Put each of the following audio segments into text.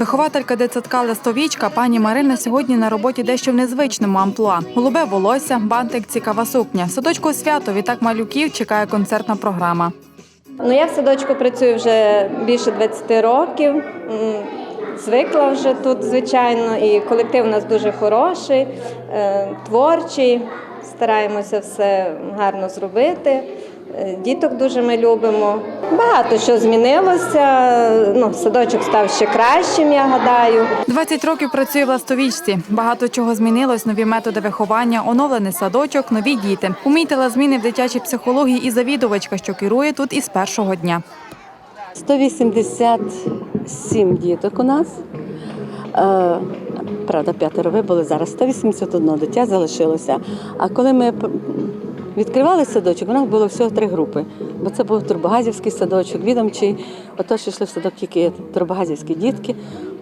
Вихователька дитсадка Листовічка пані Марина сьогодні на роботі дещо в незвичному амплуа. Голубе волосся, бантик, цікава сукня. Садочку свято відтак малюків чекає концертна програма. Ну, я в садочку працюю вже більше 20 років. Звикла вже тут, звичайно, і колектив у нас дуже хороший, е, творчий. Стараємося все гарно зробити. Е, Діток дуже ми любимо. Багато що змінилося. Ну, садочок став ще кращим, я гадаю. 20 років працює в Ластовічці. Багато чого змінилось, нові методи виховання, оновлений садочок, нові діти. Помітила зміни в дитячій психології і завідувачка, що керує тут із першого дня. 187 діток у нас. Е, Правда, п'ятеро вибули зараз. 181 дитя залишилося. А коли ми відкривали садочок, у нас було всього три групи. Бо це був Турбогазівський садочок, відомчий. Отож йшли в садок тільки турбогазівські дітки.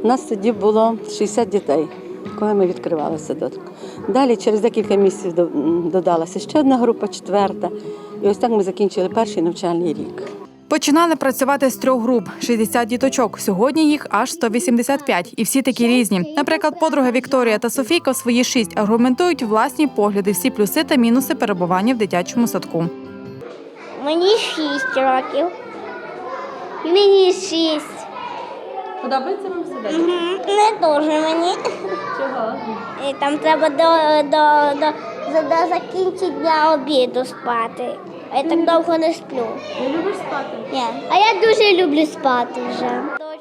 У нас тоді було 60 дітей, коли ми відкривали садочок. Далі через декілька місяців до- додалася ще одна група, четверта. І ось так ми закінчили перший навчальний рік. Починали працювати з трьох груп 60 діточок. Сьогодні їх аж 185. І всі такі різні. Наприклад, подруга Вікторія та Софійка в свої шість аргументують власні погляди, всі плюси та мінуси перебування в дитячому садку. Мені шість років. Мені шість. Подобається вам? Мгм. Не дуже мені. Чого? І там треба до, до, до, до, до закінчення обіду спати. А я так довго не сплю. Не любиш спати? Ні. А я дуже люблю спати вже.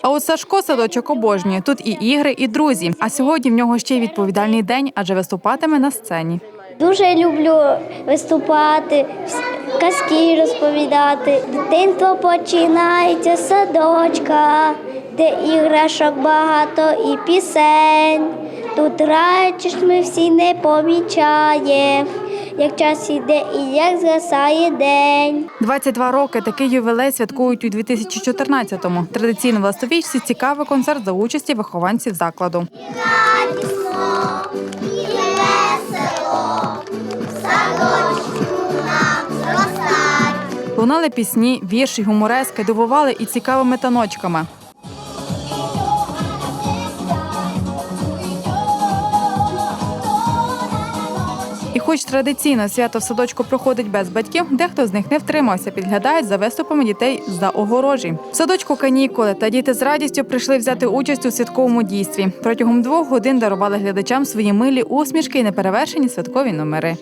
А от Сашко садочок обожнює. Тут і ігри, і друзі. А сьогодні в нього ще й відповідальний день, адже виступатиме на сцені. Дуже люблю виступати, казки розповідати. Дитинство починається з садочка, де іграшок багато і пісень. Тут радість ми всі не помічаємо, як час іде і як згасає день. 22 роки такий ювілей святкують у 2014-му. Традиційно в Ластовічці цікавий концерт за участі вихованців закладу. Лунали пісні, вірші, гуморески, дивували і цікавими таночками. Хоч традиційно свято в садочку проходить без батьків, дехто з них не втримався, підглядають за виступами дітей за огорожі. В садочку канікули та діти з радістю прийшли взяти участь у святковому дійстві. Протягом двох годин дарували глядачам свої милі усмішки і неперевершені святкові номери.